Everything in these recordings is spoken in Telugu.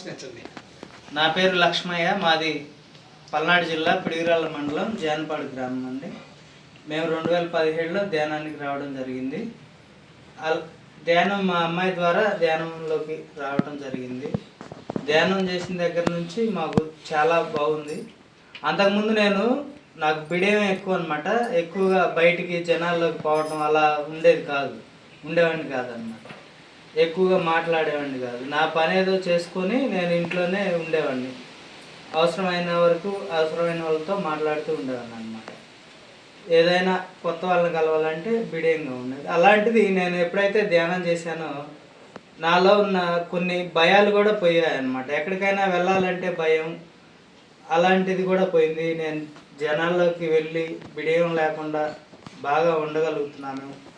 ప్రశ్నించండి నా పేరు లక్ష్మయ్య మాది పల్నాడు జిల్లా పిడిగిరాల మండలం జానపాడు గ్రామం అండి. మేము రెండు వేల పదిహేడులో ధ్యానానికి రావడం జరిగింది. ధ్యానం మా అమ్మాయి ద్వారా ధ్యానంలోకి రావడం జరిగింది. ధ్యానం చేసిన దగ్గర నుంచి మాకు చాలా బాగుంది. అంతకుముందు నేను నాకు బిడియం ఎక్కువ అనమాట ఎక్కువగా బయటికి జనాల్లోకి పోవడం అలా ఉండేది కాదు ఉండేవాడిని కాదనమాట ఎక్కువగా మాట్లాడేవాడిని కాదు. నా పని ఏదో చేసుకొని నేను ఇంట్లోనే ఉండేవాడిని. అవసరమైన వరకు అవసరమైన వాళ్ళతో మాట్లాడుతూ ఉండేవాడిని అనమాట ఏదైనా కొత్త వాళ్ళని కలవాలంటే బిడియంగా ఉండేది. అలాంటిది నేను ఎప్పుడైతే ధ్యానం చేశానో నాలో ఉన్న కొన్ని భయాలు కూడా పోయాయి అనమాట ఎక్కడికైనా వెళ్ళాలంటే భయం. అలాంటిది కూడా పోయింది. నేను జనాల్లోకి వెళ్ళి బిడియం లేకుండా బాగా ఉండగలుగుతున్నాను.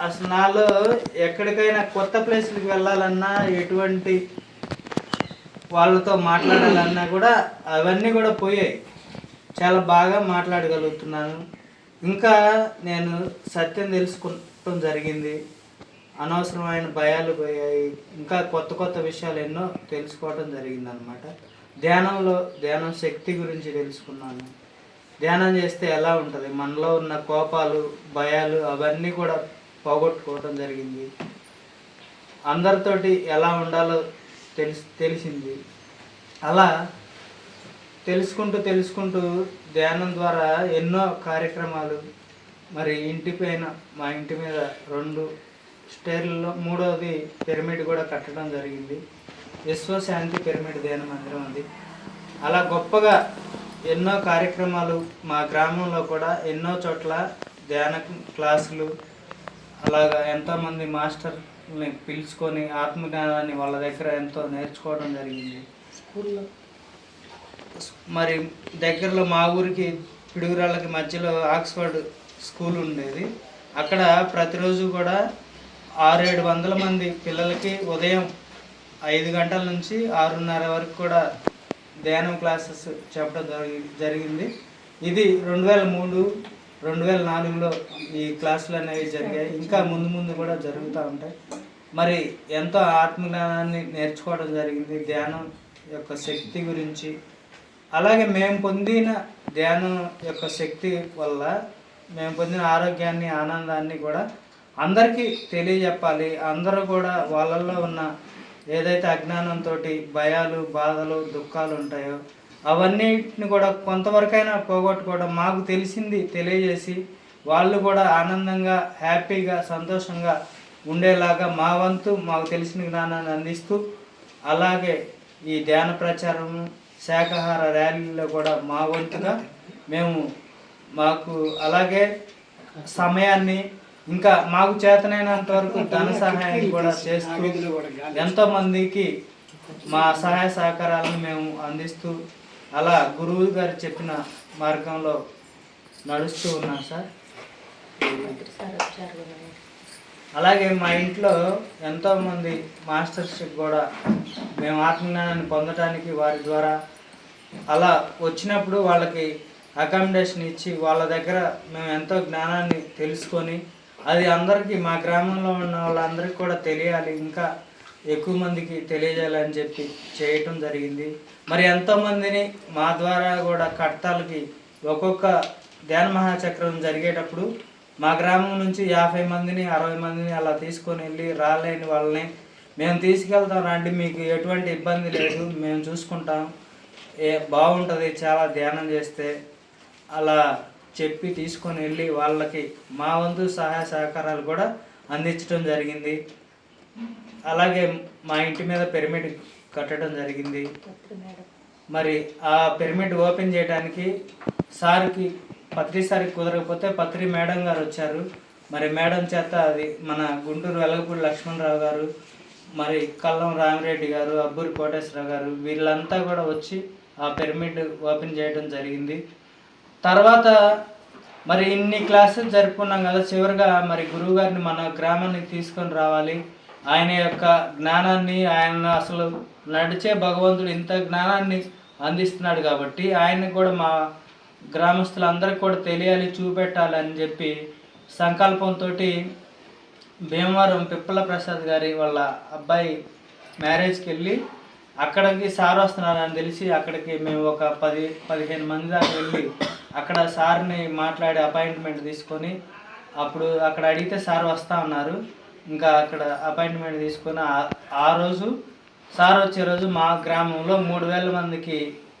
అసలు నాలో ఎక్కడికైనా కొత్త ప్లేస్లకు వెళ్ళాలన్నా ఎటువంటి వాళ్ళతో మాట్లాడాలన్నా కూడా అవన్నీ కూడా పోయాయి. చాలా బాగా మాట్లాడగలుగుతున్నాను. ఇంకా నేను సత్యం తెలుసుకోవటం జరిగింది. అనవసరమైన భయాలు పోయాయి. ఇంకా కొత్త కొత్త విషయాలు ఎన్నో తెలుసుకోవటం జరిగింది అనమాట ధ్యానంలో ధ్యానం శక్తి గురించి తెలుసుకున్నాను. ధ్యానం చేస్తే ఎలా ఉంటుంది? మనలో ఉన్న కోపాలు భయాలు అవన్నీ కూడా పోగొట్టుకోవటం జరిగింది. అందరితోటి ఎలా ఉండాలో తెలిసి తెలిసింది. అలా తెలుసుకుంటూ తెలుసుకుంటూ ధ్యానం ద్వారా ఎన్నో కార్యక్రమాలు మరి ఇంటి పైన మా ఇంటి మీద రెండు స్టేర్లలో మూడవది పిరమిడ్ కూడా కట్టడం జరిగింది. విశ్వశాంతి పిరమిడ్ ధ్యాన మందిరం అది. అలా గొప్పగా ఎన్నో కార్యక్రమాలు మా గ్రామంలో కూడా ఎన్నో చోట్ల ధ్యాన క్లాసులు అలాగా ఎంతోమంది మాస్టర్ని పిలుచుకొని ఆత్మజ్ఞానాన్ని వాళ్ళ దగ్గర ఎంతో నేర్చుకోవడం జరిగింది. స్కూల్లో. మరి దగ్గరలో మా ఊరికి పిడుగురాళ్ళకి మధ్యలో ఆక్స్ఫర్డ్ స్కూల్ ఉండేది. అక్కడ ప్రతిరోజు కూడా ఆరేడు వందల మంది పిల్లలకి ఉదయం ఐదు గంటల నుంచి ఆరున్నర వరకు కూడా ధ్యానం క్లాసెస్ చెప్పడం జరిగి జరిగింది. ఇది రెండు వేల మూడు రెండు వేల నాలుగులో ఈ క్లాసులు అనేవి జరిగాయి. ఇంకా ముందు ముందు కూడా జరుగుతూ ఉంటాయి. మరి ఎంతో ఆత్మజ్ఞానాన్ని నేర్చుకోవడం జరిగింది. ధ్యానం యొక్క శక్తి గురించి. అలాగే మేము పొందిన ధ్యానం యొక్క శక్తి వల్ల మేము పొందిన ఆరోగ్యాన్ని ఆనందాన్ని కూడా అందరికీ తెలియజెప్పాలి. అందరూ కూడా వాళ్ళల్లో ఉన్న ఏదైతే అజ్ఞానంతో భయాలు బాధలు దుఃఖాలు ఉంటాయో అవన్నిటిని కూడా కొంతవరకైనా పోగొట్టుకోవడం మాకు తెలిసింది తెలియజేసి వాళ్ళు కూడా ఆనందంగా హ్యాపీగా సంతోషంగా ఉండేలాగా మా వంతు మాకు తెలిసిన జ్ఞానాన్ని అందిస్తూ అలాగే ఈ ధ్యాన ప్రచారము శాకాహార ర్యాలీలో కూడా మా వంతుగా మేము మాకు అలాగే సమయాన్ని ఇంకా మాకు చేతనైనంత వరకు ధన సహాయాన్ని కూడా చేస్తూ ఎంతోమందికి మా సహాయ సహకారాలను మేము అందిస్తూ అలా గురువు గారు చెప్పిన మార్గంలో నడుస్తూ ఉన్నాం సార్. అలాగే మా ఇంట్లో ఎంతోమంది మాస్టర్షిప్ కూడా మేము ఆత్మజ్ఞానాన్ని పొందడానికి వారి ద్వారా అలా వచ్చినప్పుడు వాళ్ళకి అకామిడేషన్ ఇచ్చి వాళ్ళ దగ్గర మేము ఎంతో జ్ఞానాన్ని తెలుసుకొని అది అందరికీ మా గ్రామంలో ఉన్న వాళ్ళందరికీ కూడా తెలియాలి. ఇంకా ఎక్కువ మందికి తెలియజేయాలని చెప్పి చేయటం జరిగింది. మరి ఎంతోమందిని మా ద్వారా కూడా కట్టాలకి ఒక్కొక్క ధ్యాన మహాచక్రం జరిగేటప్పుడు మా గ్రామం నుంచి యాభై మందిని అరవై మందిని అలా తీసుకొని వెళ్ళి రాలేని వాళ్ళని మేము తీసుకెళ్తాం రండి మీకు ఎటువంటి ఇబ్బంది లేదు మేము చూసుకుంటాం. ఏ బాగుంటుంది చాలా ధ్యానం చేస్తే అలా చెప్పి తీసుకొని వెళ్ళి వాళ్ళకి మా వంతు సహాయ సహకారాలు కూడా అందించడం జరిగింది. అలాగే మా ఇంటి మీద పిరమిడ్ కట్టడం జరిగింది. మరి ఆ పిరమిడ్ ఓపెన్ చేయడానికి సార్కి పత్రి సార్కి కుదరకపోతే పత్రి మేడం గారు వచ్చారు. మరి మేడం చేత అది మన గుంటూరు వెలగపూడి లక్ష్మణరావు గారు మరి కల్లం రామిరెడ్డి గారు అబ్బూరి కోటేశ్వరరావు గారు వీళ్ళంతా కూడా వచ్చి ఆ పిరమిడ్ ఓపెన్ చేయడం జరిగింది. తర్వాత మరి ఇన్ని క్లాసెస్ జరుపుకున్నాం కదా చివరిగా మరి గురువు గారిని మన గ్రామానికి తీసుకొని రావాలి. ఆయన యొక్క జ్ఞానాన్ని ఆయన అసలు నడిచే భగవంతుడు ఇంత జ్ఞానాన్ని అందిస్తున్నాడు కాబట్టి ఆయన కూడా మా గ్రామస్తులందరికీ కూడా తెలియాలి చూపెట్టాలి అని చెప్పి సంకల్పంతో భీమవరం పిప్పల ప్రసాద్ గారి వాళ్ళ అబ్బాయి మ్యారేజ్కి వెళ్ళి అక్కడికి సార్ వస్తున్నారని తెలిసి అక్కడికి మేము ఒక పది పదిహేను మంది దాకా వెళ్ళి అక్కడ సార్ని మాట్లాడి అపాయింట్మెంట్ తీసుకొని అప్పుడు అక్కడ అడిగితే సార్ వస్తా ఉన్నారు ఇంకా అక్కడ అపాయింట్మెంట్ తీసుకొని ఆ- ఆ రోజు సార్ వచ్చే రోజు మా గ్రామంలో మూడు వేల మందికి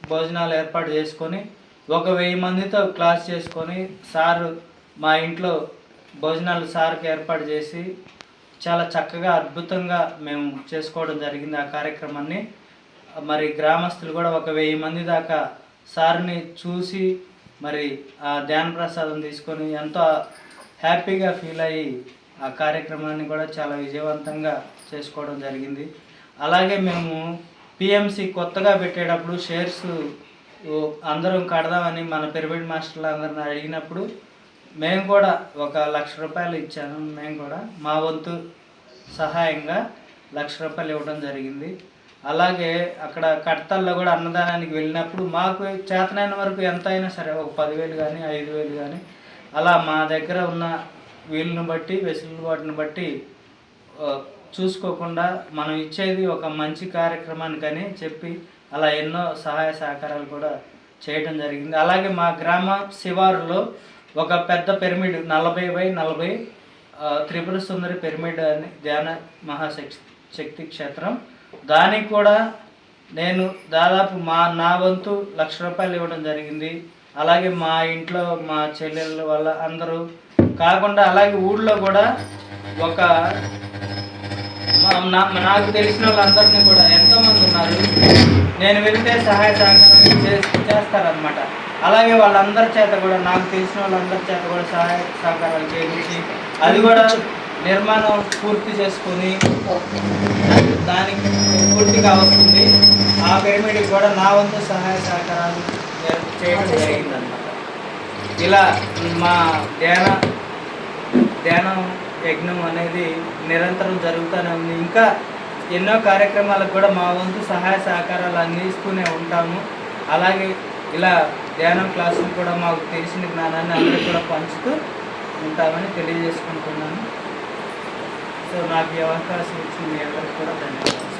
భోజనాలు ఏర్పాటు చేసుకొని ఒక వెయ్యి మందితో క్లాస్ చేసుకొని సారు మా ఇంట్లో భోజనాలు సార్కి ఏర్పాటు చేసి చాలా చక్కగా అద్భుతంగా మేము చేసుకోవడం జరిగింది ఆ కార్యక్రమాన్ని. మరి గ్రామస్తులు కూడా ఒక వెయ్యి మంది దాకా సార్ని చూసి మరి ఆ ధ్యాన ప్రసాదం తీసుకొని ఎంతో హ్యాపీగా ఫీల్ అయ్యి ఆ కార్యక్రమాన్ని కూడా చాలా విజయవంతంగా చేసుకోవడం జరిగింది. అలాగే మేము పిఎంసి కొత్తగా పెట్టేటప్పుడు షేర్స్ అందరం కడదామని మన పిరమిడ్ మాస్టర్లు అందరిని అడిగినప్పుడు మేము కూడా ఒక లక్ష రూపాయలు ఇచ్చాను. మేము కూడా మా వంతు సహాయంగా లక్ష రూపాయలు ఇవ్వడం జరిగింది. అలాగే అక్కడ కడతల్లో కూడా అన్నదానానికి వెళ్ళినప్పుడు మాకు చేతనైన వరకు ఎంత అయినా సరే ఒక పదివేలు కానీ ఐదు వేలు కానీ అలా మా దగ్గర ఉన్న వీళ్ళని బట్టి వెసులుబాటుని బట్టి చూసుకోకుండా మనం ఇచ్చేది ఒక మంచి కార్యక్రమానికని చెప్పి అలా ఎన్నో సహాయ సహకారాలు కూడా చేయడం జరిగింది. అలాగే మా గ్రామ శివారులో ఒక పెద్ద పిరమిడ్ నలభై బై నలభై త్రిపుర సుందరి పిరమిడ్ అని ధ్యాన మహాశక్తి శక్తి క్షేత్రం. దానికి కూడా నేను దాదాపు మా నా వంతు లక్ష రూపాయలు ఇవ్వడం జరిగింది. అలాగే మా ఇంట్లో మా చెల్లెళ్ళ వల్ల అందరూ కాకుండా అలాగే ఊళ్ళో కూడా ఒక నాకు తెలిసిన వాళ్ళందరినీ కూడా ఎంతోమంది ఉన్నారు. నేను వెళ్తే సహాయ సహకారం చే- చేస్తారనమాట అలాగే వాళ్ళందరి చేత కూడా నాకు తెలిసిన వాళ్ళందరి చేత కూడా సహాయ సహకారాలు చేయించి అది కూడా నిర్మాణం పూర్తి చేసుకొని దానికి పూర్తిగా వస్తుంది. ఆ పేమెంట్కి కూడా నా వంతు సహాయ సహకారాలు చేయడం జరిగిందనమాట ఇలా మా ధ్యాన ధ్యానం యజ్ఞం అనేది నిరంతరం జరుగుతూనే ఉంది. ఇంకా ఎన్నో కార్యక్రమాలకు కూడా మా వంతు సహాయ సహకారాలు అందిస్తూనే ఉంటాము. అలాగే ఇలా ధ్యానం క్లాసులు కూడా మాకు తెలిసిన జ్ఞానాన్ని అందరూ కూడా పంచుతూ ఉంటామని తెలియజేసుకుంటున్నాను. సో నాకు ఈ అవకాశం ఇచ్చింది అందరికీ కూడా ధన్యవాదాలు.